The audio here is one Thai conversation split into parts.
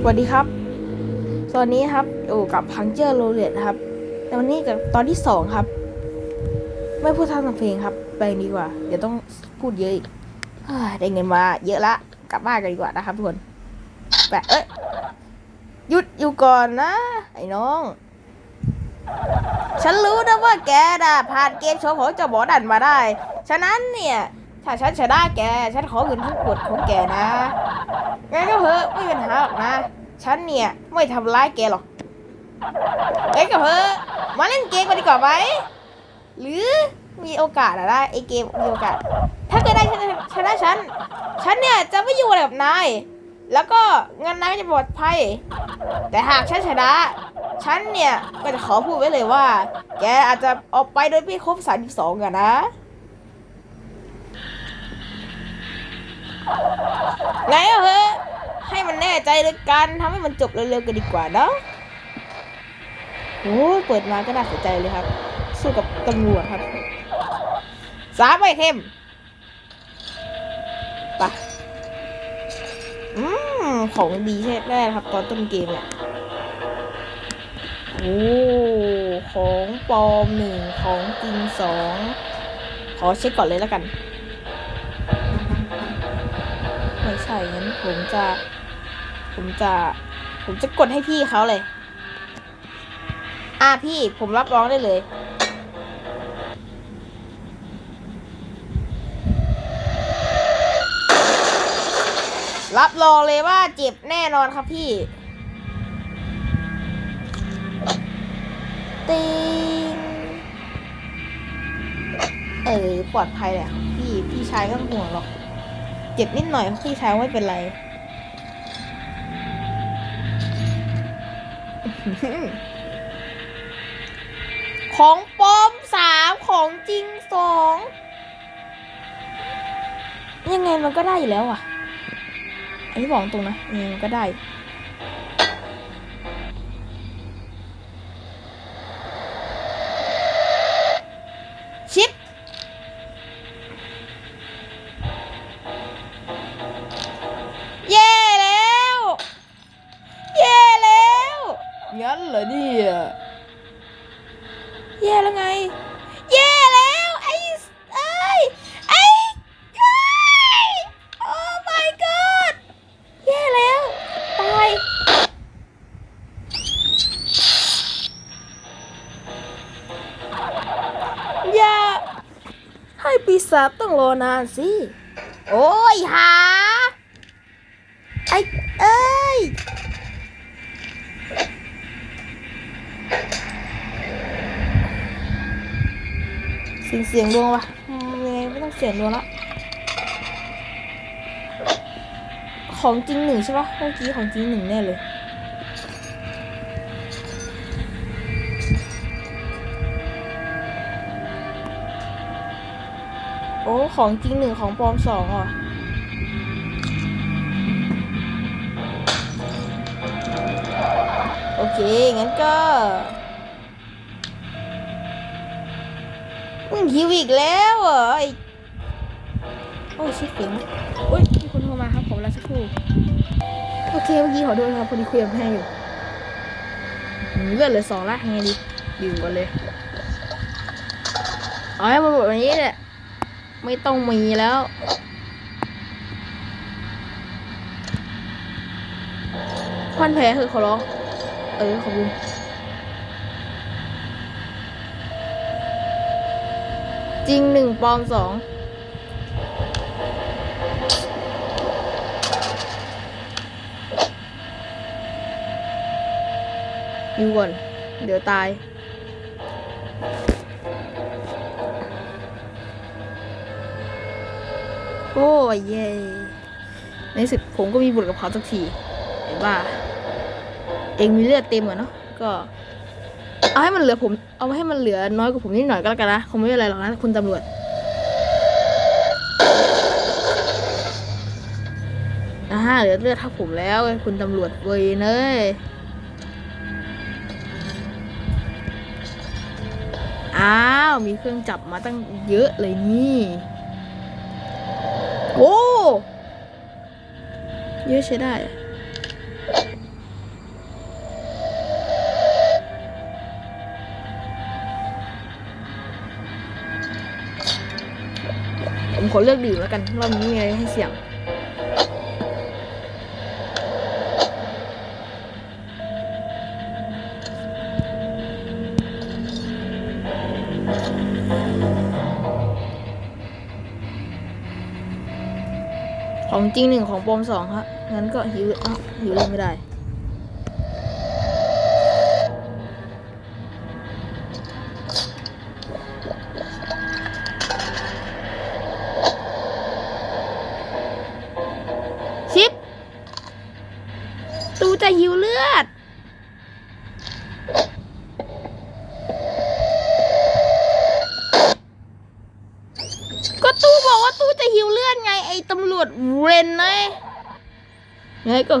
สวัสดีครับ ตอนนี้ครับอยู่กับพังเจอร์โรเลตครับ แต่วันนี้กับตอนที่สองครับ ไม่พูดทางเพลงครับ ไปดีกว่า เดี๋ยวต้องพูดเยอะอีกได้เงินมาเยอะละ กลับบ้านกันดีกว่านะครับทุกคนแปะเอ้ย หยุดอยู่ก่อนนะ ไอ้น้อง ฉันรู้นะว่าแกน่ะผ่านเกมโชว์ของเจ้าหมอดันมาได้ ฉะนั้นเนี่ย ถ้าฉันชนะแก ฉันขอเงินทั้งหมดของแกนะงั้นก็เถอะไม่เป็นหาหรอกนะ ฉันเนี่ยไม่ทำร้ายแกหรอกเอ้ยก็เถอะมาเล่นเกมกันดีกว่าไหมหรือมีโอกาสอะได้ไอเกมมีโอกาส ถ้าเกิดได้ชนะชนะฉัน ฉันเนี่ยจะไม่อยู่อะไรกับนาย แล้วก็เงินนายจะปลอดภัย แต่หากฉันชนะ ฉันเนี่ยก็จะขอพูดไว้เลยว่า แกอาจจะออกไปโดยไม่ครบ32กันนะ ไงอะเฮ้ยให้มันแน่ใจเลยกันทำให้มันจบเร็วๆกันดีกว่าเนาะโอ้ยเปิดมาก็น่าสนใจเลยครับ สู้กับตำรวจครับสามไอเทมไปะอืม ของดีใช่แน่ครับ ตอนต้นเกมเนี่ยโอ้ ของปลอมหนึ่งของจริงสอง ขอเช็คก่อนเลยแล้วกัน ช่งั้นผมจะ ผมจะ ผมจะกดให้พี่เขาเลย อะพี่ผมรับรองได้เลยรับรองเลยว่าเจ็บแน่นอนครับพี่ติงเออปลอดภัยแหละพี่ พี่ชายก็ไม่ต้องห่วงหรอก เจ็บนิดหน่อยพี่ชางไม่เป็นไร ของปลอมสามของจริงสองยังไงมันก็ได้อยู่แล้วอะ อันนี้บอกตรงนะยังไงมันก็ได้ เสียงเสียงดวงวะยังไงไม่ต้องเสียงดวงละของจริงหนึ่งใช่ปะเมื่อกี้ของจริงหนึ่งแน่เลยโอ้ ของจริงหนึ่งของปลอมสองอะ เคงั้นก็มึงหิวอีกแล้วเหรอไอ้โอ้ยชิบเสียงโอ้ยมีคนโทรมาครับผมรอสักครู่โอเคเมื่อกี้ขอโทษครับพอดีคุยกับแม่อยู่หืมเลือดเหลือสองละยังไงดีดื่มก่อนเลยเอาให้มันหมดวันนี้แหละไม่ต้องมีแล้วพันแผลคือขอร้อง เออ ขอบคุณจริงหนึ่งปลอมสองอยู่ก่อน เดี๋ยวตาย โอ้ยเย่ในสุดผมก็มีบุตรกับเขาสักที เห็นว่า เองมีเลือดเต็มอะเนาะก็เอาให้มันเหลือผม เอาให้มันเหลือน้อยกว่าผมนิดหน่อยก็แล้วกันนะคงไม่เป็นไรหรอกนะคุณตำรวจอ่าเหลือเลือดเท่าผมแล้วคุณตำรวจเวยเนยอ้าว มีเครื่องจับมาตั้งเยอะเลยนี่ โอ้ เยอะใช้ได้ ขอเลือกดื่มแล้วกันรอบนี้มีอะไรให้เสี่ยงของจริงหนึ่งของปลอมสองครับงั้นก็หิวอ้าวหิวเลยไม่ได้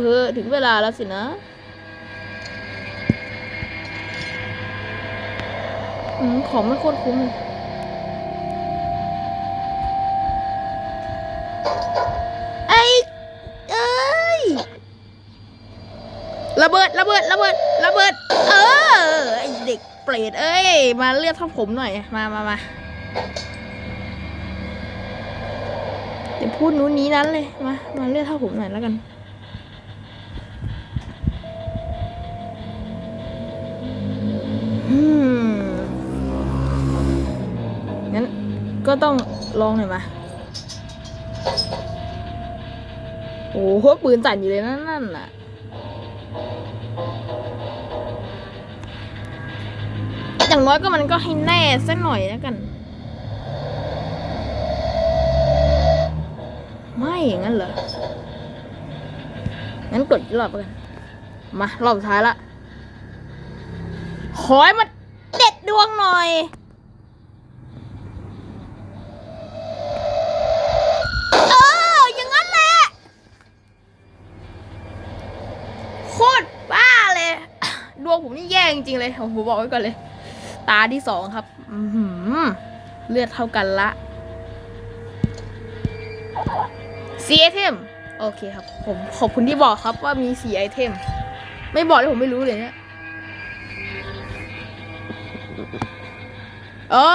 ไงก็คือถึงเวลาแล้วสินะ อืม ของไม่โคตรคุ้มเลยไอ้เอ้ย ระเบิด ระเบิด ระเบิด ระเบิด เออ ไอเด็กเปรตเอ้ย มาเลือดท่าผมหน่อย มามามาเดี๋ยวพูดนู้นนี้นั้นเลย มา มาเลือกเท่าผมหน่อยแล้วกัน ต้องลองหน่อยมาโอ้โหปืนสั่นอยู่เลยนั่นนั่นน่ะอย่างน้อยก็มันก็ให้แน่สักหน่อยแล้วกัน ไม่อย่างนั้นเหรอ งั้นกดรอบกัน มารอบสุดท้ายละ ขอให้มันเด็ดดวงหน่อย เออ อย่างนั้นแหละ โคตรบ้าเลย ดวงผมนี่แย่จ ริง ๆ เลยผมบอกไว้ก่อนเลย ตาที่สองครับ อืเลือดเท่ากันละสีไอเทมโอเคครับ ผมขอบคุณที่บอกครับว่ามีสีไอเทม ไม่บอกเลยผมไม่รู้เลยเนี่ยโอ้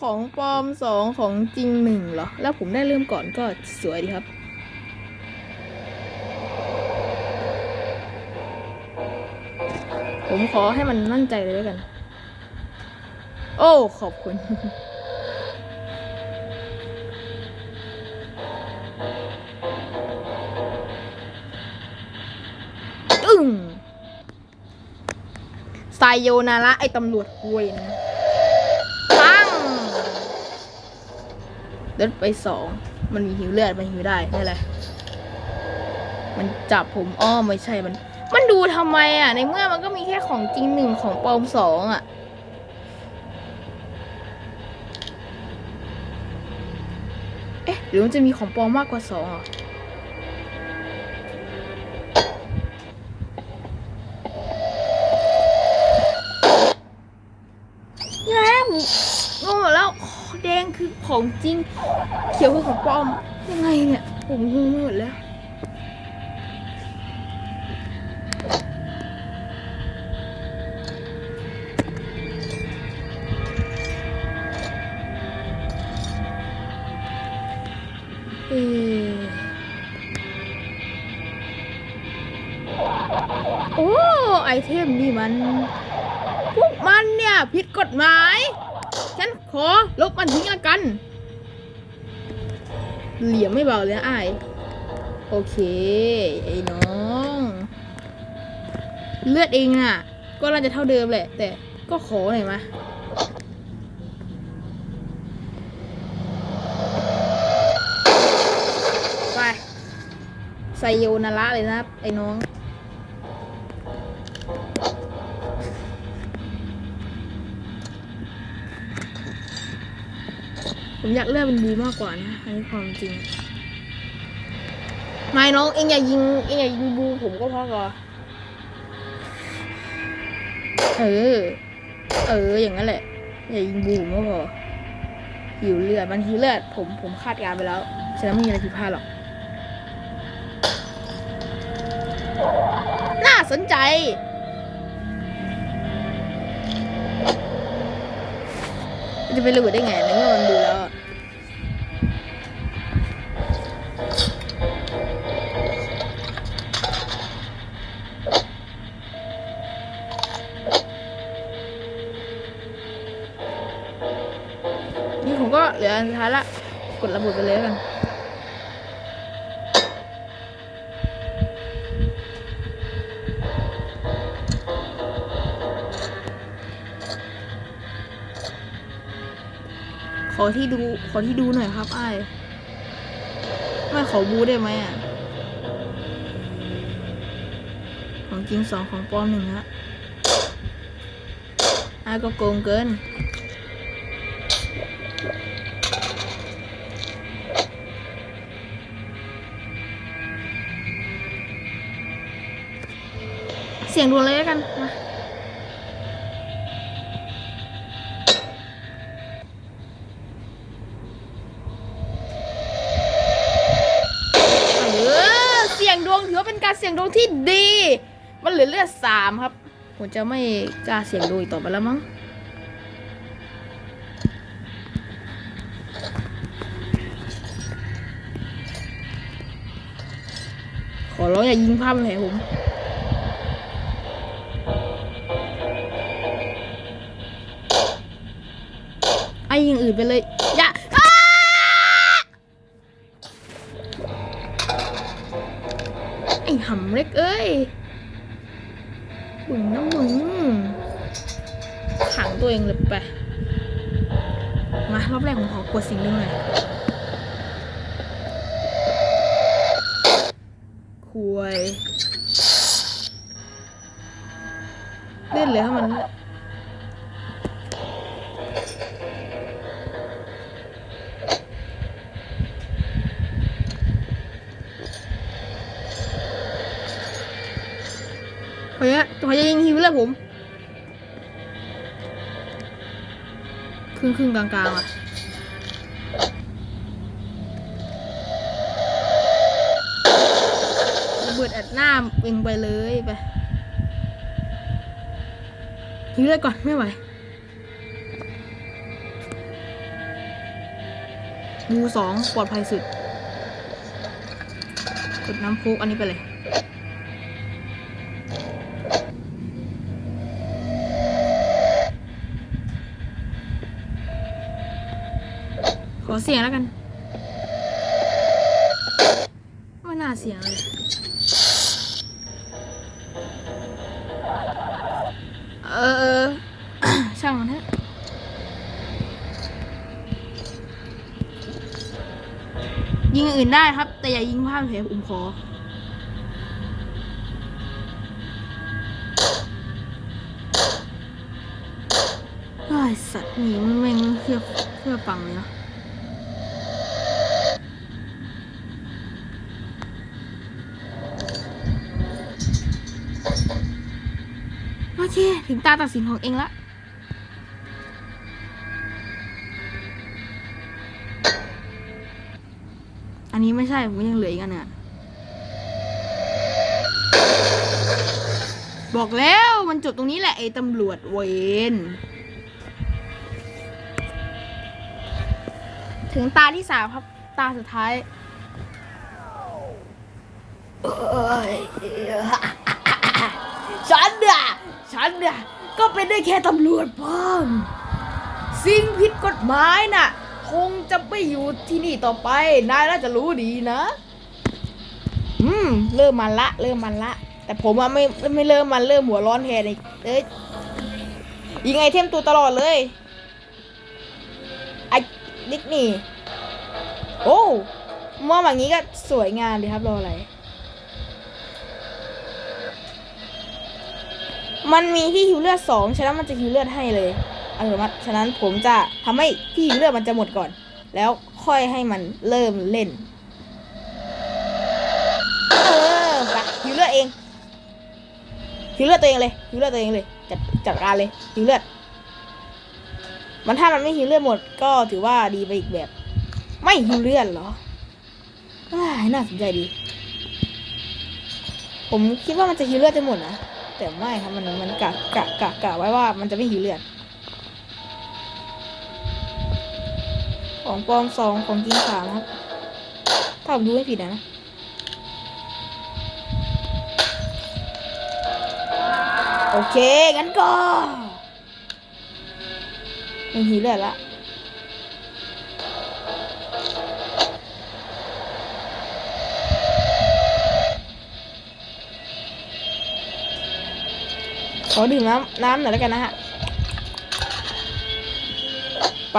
ของปลอมสองของจริงหนึ่งเหรอ แล้วผมได้เริ่มก่อนก็สวยดีครับ ผมขอให้มันมั่นใจเลยแล้วกัน โอ้ ขอบคุณอึ้งไซโยนาระไอตำรวจเวนปังเดินไปสอง มันมีหิวเลือด มันหิวได้นี่แหละ มันจับผมอ้อไม่ใช่มัน มันดูทำไมอะ ในเมื่อมันก็มีแค่ของจริงหนึ่งของปลอมสองอะ เอ๊ะ หรือมันจะมีของปลอมมากกว่าสองอะแล้วงงหมดแล้วแดงคือของจริง เขียวคือของปลอม ยังไงเนี่ย ผมงงไปหมดแล้ว โอ้ไอเทมนี่มัน พวกมันเนี่ยผิดกฎหมาย ฉันขอลบมันทิ้งละกัน เหลี่ยมไม่เบาเลยไอโอเค ไอ้น้อง เลือดเองน่ะ ก็น่าจะเท่าเดิมแหละ แต่ก็ขอหน่อยมาไปใส่โยนาระเลยนะไอ้น้อง ผมอยากเลือกเป็นบูมากกว่านะอันนี้ความจริงไม่น้องเอ็งอย่ายิงเอ็งอย่ายิงบูผมก็พอก่อนเออ เออ อย่างนั้นแหละ อย่ายิงบูผมก็พอหิวเลือดมันหิวเลือด ผมผมคาดการณ์ไปแล้วฉะนั้นไม่มีอะไรผิดพลาดหรอก น่าสนใจ จะเป็นระเบิดได้ไงในเมื่อมันดูแล เหลืออันสุดท้ายละ กดระเบิดไปเลยกันขอที่ดูขอที่ดูหน่อยครับไอ้ไม่ขอบูได้ไหมอะ ของจริงสองของปลอมหนึ่งฮะไอ้ก็โกงเกิน สียงดวงเลยกันมาเสียงดวงถือว่าเป็นการเสียงดวงที่ดี มันเหลือเลือดสามครับ ผมจะไม่กล้าเสียงดวงอีกต่อไปแล้วมั้งขอร้องอย่ายิงภาพแผลผม อ้ยิงอื่นไปเลย อย่าไอ้หำเล็กเอ้ยบึงน้ำมึงขังตัวเองเลยไป มารอบแรกผมขอกดสิ่งหนึ่งหน่อยคุยเล่นเลยให้มัน พยะพยะยิงฮิวเลยผมครึ่งครึ่งๆกลางอะระเบิดอัดหน้าเองไปเลยไปฮิวเลยก่อนไม่ไหวบูสองปลอดภัยสุดกดน้ำโคกอันนี้ไปเลย เสียงแล้วกันไม่น่าเสียงเลยเออช่างมันเถอะยิงอื่นได้ครับ แต่อย่ายิงภาพแผลผมขอไอ้สัตว์นี่มันแม่งเพื่อเพื่อปังเลยเนาะ เคถึงตาตัดสินของเองละ อันนี้ไม่ใช่ ผมยังเหลืออีกอันเนี่ยบอกแล้วมันจบตรงนี้แหละไอ้ตำรวจเวนถึงตาที่สามครับ ตาสุดท้ายฉันเนี่ย ฉันเนี่ยก็เป็นได้แค่ตำรวจป้อมสิ่งผิดกฎหมายน่ะ คงจะไม่อยู่ที่นี่ต่อไป นายน่าจะรู้ดีนะ อืม เริ่มมันละ เริ่มมันละ แต่ผมว่าไม่ไม่เริ่มมันเริ่มหัวร้อนแทนอีกเอ้ยยิงไอเทมตัวตลอดเลยไอ้ดิกนี่ โอ้มองแบบนี้ก็สวยงามดีครับรออะไร มันมีที่ฮิวเลือดสองฉะนั้นมันจะฮิวเลือดให้เลยอัตโนมัติฉะนั้นผมจะทำให้ที่ฮิวเลือดมันจะหมดก่อน แล้วค่อยให้มันเริ่มเล่น เออไปฮิวเลือดเองฮิวเลือดตัวเองเลยฮิวเลือดตัวเองเลยจัดจัดการเลยฮิวเลือดมันถ้ามันไม่ฮิวเลือดหมดก็ถือว่าดีไปอีกแบบ ไม่ฮิวเลือดเหรอน่าสนใจดี ผมคิดว่ามันจะฮิวเลือดจะหมดนะ แต่ไม่ครับมันมันกะกะกะกะไว้ว่ามันจะไม่หิวเลือด ของปลอมสองของจริงสามครับ ถ้าผมดูไม่ผิดนะ โอเค งั้นก็ไม่หิวเลือดละ ขอดื่มน้ำน้ำหน่อยแล้วกันนะฮะ ไป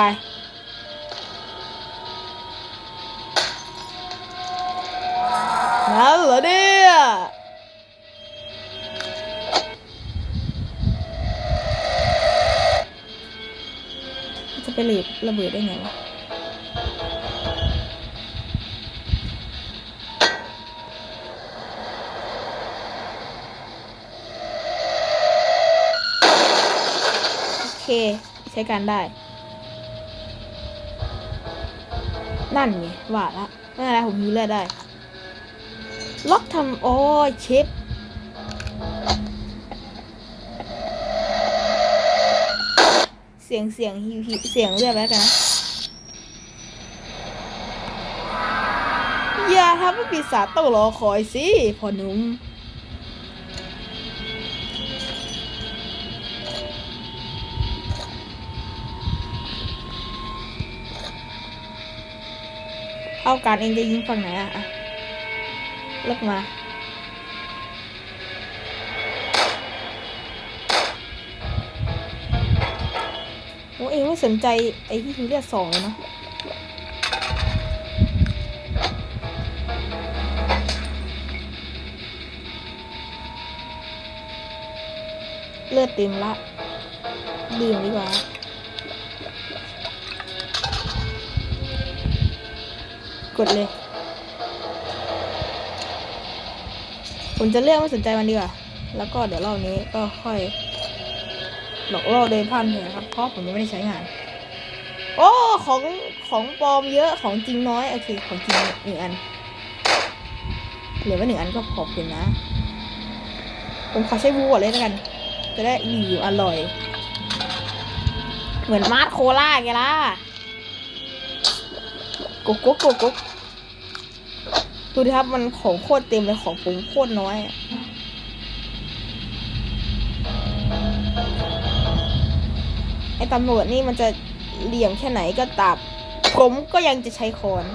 นั่นเหรอเนี่ยจะไปหลีบระเบิดได้ไงวะ เค ใช้การได้ นั่นไงว่าละไม่เป็นไรผมมีเลือดได้ ล็อกทำโอ้เชฟเสียงเสียงฮิวฮิเสียงเลือดไปแล้วกันนะอย่าทำให้ปีศาจต้องรอคอยสิพ่อหนุ่ม เอาการเองจะยิงฝั่งไหนอะเลิกมาโอ้เองไม่สนใจไอ้ที่คือเลือดสองเลยเนาะเลือดเต็มละ ดื่มดีกว่า กดเลย ผมจะเลือกไม่สนใจมันดีกว่า แล้วก็เดี๋ยวรอบนี้ก็ค่อยหลอกล่อโดยพันเถอะครับ เพราะผมยังไม่ได้ใช้งาน โอ้ ของของปลอมเยอะของจริงน้อย โอเค ของจริงหนึ่งอัน เหลือไว้หนึ่งอันก็ขอบคุณนะ ผมขอใช้บูก่อนเลยแล้วกัน จะได้รีวิวอร่อย เหมือนมาร์โคล่าไงล่ะ กุ๊กกุ๊กกุ๊กกุ๊กดูดิครับมันของโคตรเต็มเลยของผมโคตรน้อยอะไอ้ตำรวจนี่มันจะเหลี่ยมแค่ไหนก็ตามผมก็ยังจะใช้ค้อน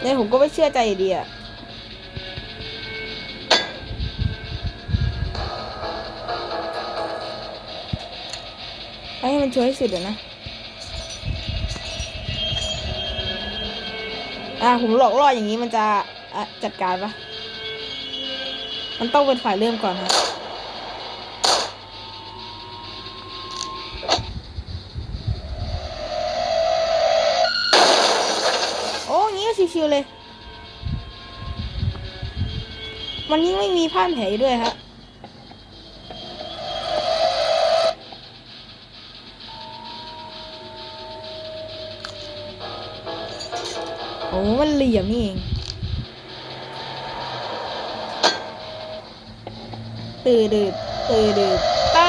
เนี่ยผมก็ไม่เชื่อใจดีอะ ช่วยให้สุดเดี๋ยวนะ อ่าผมหลอกล่ออย่างนี้มันจะอะจัดการปะมันต้องเป็นฝ่ายเริ่มก่อนครับโอ้งี้ก็ชิวๆเลย มันยิ่งไม่มีผ้าแผลอยู่ด้วยฮะ โอ้มันเหลี่ยมนี่เองตื่นดืดตื่นดืดเตอ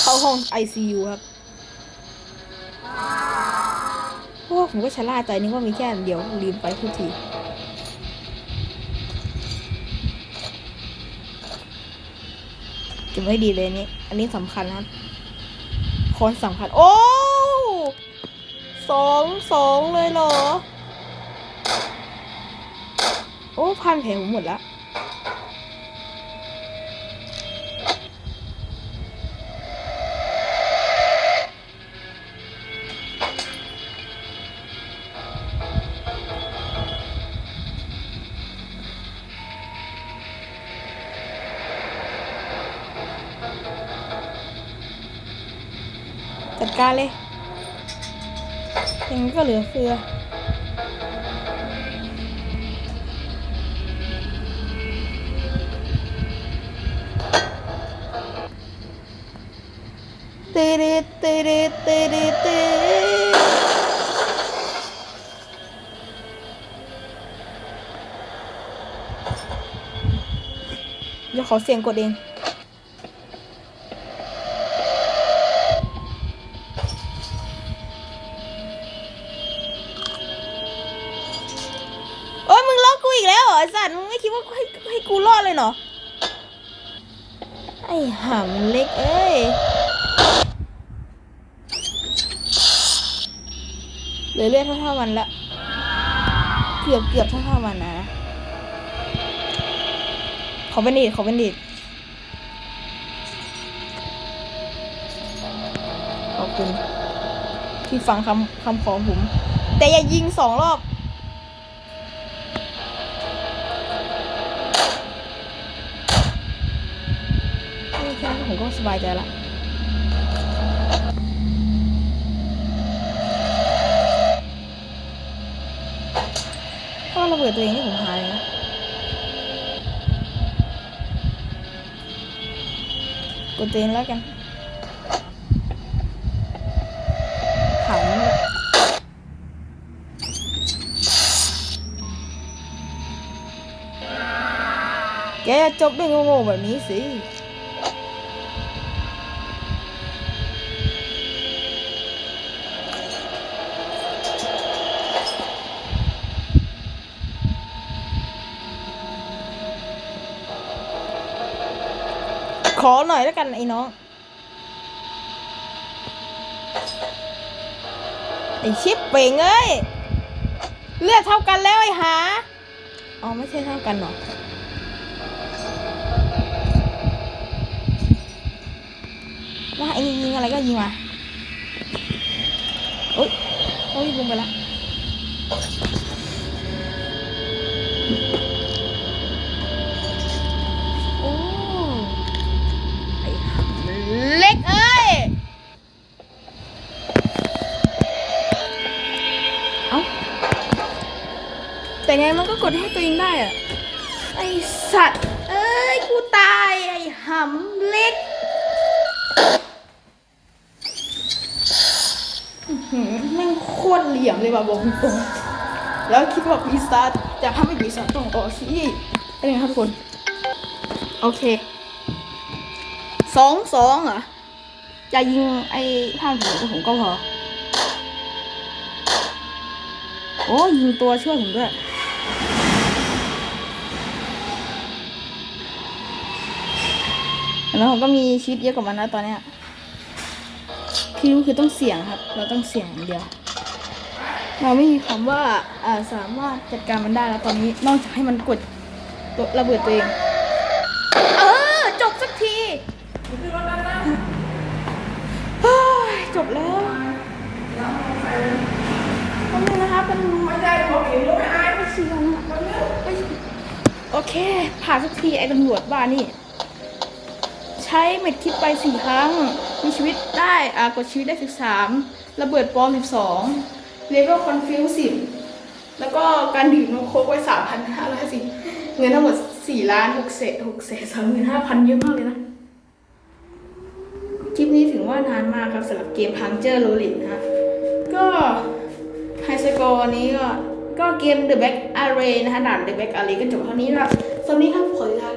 เข้าห้อง ICU ครับโอ้ผมก็ชะล่าใจนึกว่ามีแค่อันเดียวลืมไปทุกทีจะไม่ดีเลยนี่อันนี้สำคัญนะครับคอนสำคัญ โอ้ สองสองเลยเหรอ โอ้พันแผลผมหมดล้วจัดการเลย ยังก็เหลือเฟือตืดดตืดดตืดดตืดเดี๋ยวขอเสียงกดเอง ว่าให้ให้กูรอดเลยเหรอ ไอ้หำเล็กเอ้ยเหลือเลือดเท่าๆมันละเกือบเกือบเท่าๆมันนะ ขอเป็นดีดขอเป็นดีดขอบคุณที่ฟังคำคำขอผม แต่อย่ายิงสองรอบ ผมก็สบายใจละก็ระเบิดตัวเองที่ผมหายนะกดตัวเองแล้วกันขำเลยแกจบด้วยโง่ๆแบบนี้สิ อหน่อยแล้วกันไอ้น้อง ไอ้ชิปเป่งเอ้ย เลือดเท่ากันแล้วไอ้หา อ๋อไม่ใช่เท่ากันหรอว่าไอ้นี่ยิงอะไรก็ยิงมาโอ๊ยโอ้ยลงไปแล้ว โอ้ ไอ้ห่าเล็กเอ้ย เอ้า แต่ ไงมันก็กดให้ตัวเองได้อะไอสัตว์ เอ้ย กูตาย ไอ้หำเล็กแม่งโคตรเหลี่ยมเลยว่ะบอกตรงๆแล้วคิดว่าปีศาจจะทำให้ปีศาจต้องออสิเป็นไงครับทุกคน โอเคสองสองเหรอจะยิงไอ้ท่านผมผมก็พอ โอ้ยิงตัวช่วยผมด้วย แล้วผมก็มีชีวิตเยอะกว่ามันนะตอนเนี้ยที่รู้คือต้องเสี่ยงครับ เราต้องเสี่ยงอย่างเดียว เราไม่มีคำว่าอ่าสามารถจัดการมันได้แล้วตอนนี้นอกจากให้มันกดตัวระเบิดตัวเอง เออจบสักทีจบแล้วแป๊บนึงนะคะเป็นไม่ได้บอกเองไม่อายไม่เชื่อนะโอเคผ่านสักทีไอ้ตำรวจบ้านี่ ใช้เม็ดคิดไปสี่ครั้ง มีชีวิตได้อากดชีวิตได้สิบสามระเบิดปอมสิบสองเลเวลคอนฟิวสิบแล้วก็การดื่มนมโค้กไว้สามพันห้าร้อยสิเงินทั้งหมดสี่ล้านหกเศษหกเศษสามหมื่นห้าพันเยอะมากเลยนะ คลิปนี้ถือว่านานมากครับสำหรับเกมพังเจอร์โรลินนะฮะก็ไฮสกอร์นี้ก็ก็เกม The Back Array นะคะด่าน The Back Array ก็จบเท่านี้ละสำหรับนี้ครับขออนุญา